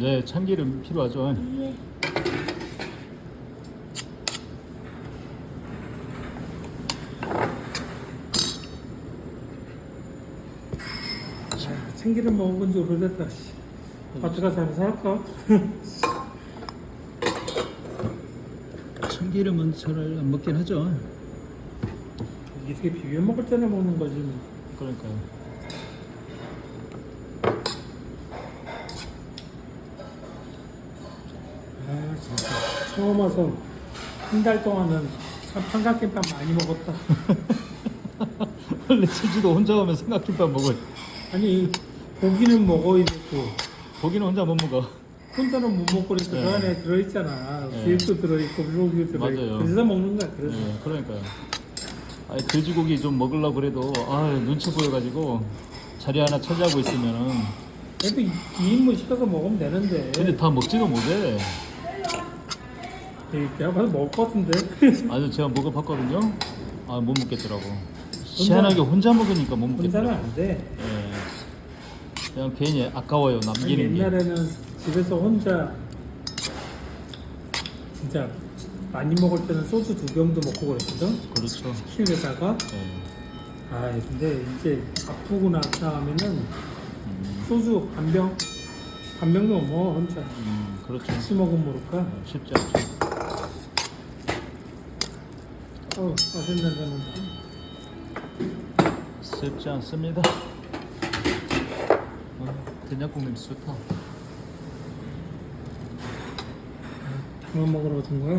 네, 참기름 필요하죠. 예. 아, 참기름 먹은 지 오래됐다. 씨. 마트 가서 하나 살까? 참기름은 잘 안 먹긴 하죠. 이게 비벼 먹을 때나 먹는 거지. 뭐. 그러니까요. 진짜 처음 와서 한 달 동안은 참 삼각김밥 많이 먹었다. 원래 제주도 혼자 오면 삼각김밥 먹어요. 아니 고기는 먹어야 되고 고기는 혼자 못 먹어. 혼자는 못 먹고 그러니까 네. 그 안에 들어있잖아. 네. 기름도 들어있고 물고기도 들어있고 맞아요. 그래서 먹는 거야. 그래서 네, 그러니까요. 아니, 돼지고기 좀 먹으려고 그래도 아 눈치 보여가지고 자리 하나 차지하고 있으면은 그래도 2인분 시켜서 먹으면 되는데 근데 다 먹지도 못해. 에이, 내가 봐도 먹을 것 같은데 아주 제가 먹어봤거든요. 아 못 먹겠더라고. 희한하게 혼자 먹으니까 못 혼자는 먹겠더라고. 안 돼. 예. 그냥 괜히 아까워요 아니, 남기는 게. 옛날에는 집에서 혼자 진짜 많이 먹을 때는 소주 두 병도 먹고 그랬거든. 그렇죠. 키우다가 예. 아 근데 이제 아프고 음, 소주 한 병, 한 병도 못 먹어 혼자. 음, 그렇죠. 같이 먹으면 모를까? 어, 쉽지 않죠. 어, 맛있는 데는 쉽지 않습니다. 어, 된장국 냄새 좋다. 당만 먹으러 오신 거야?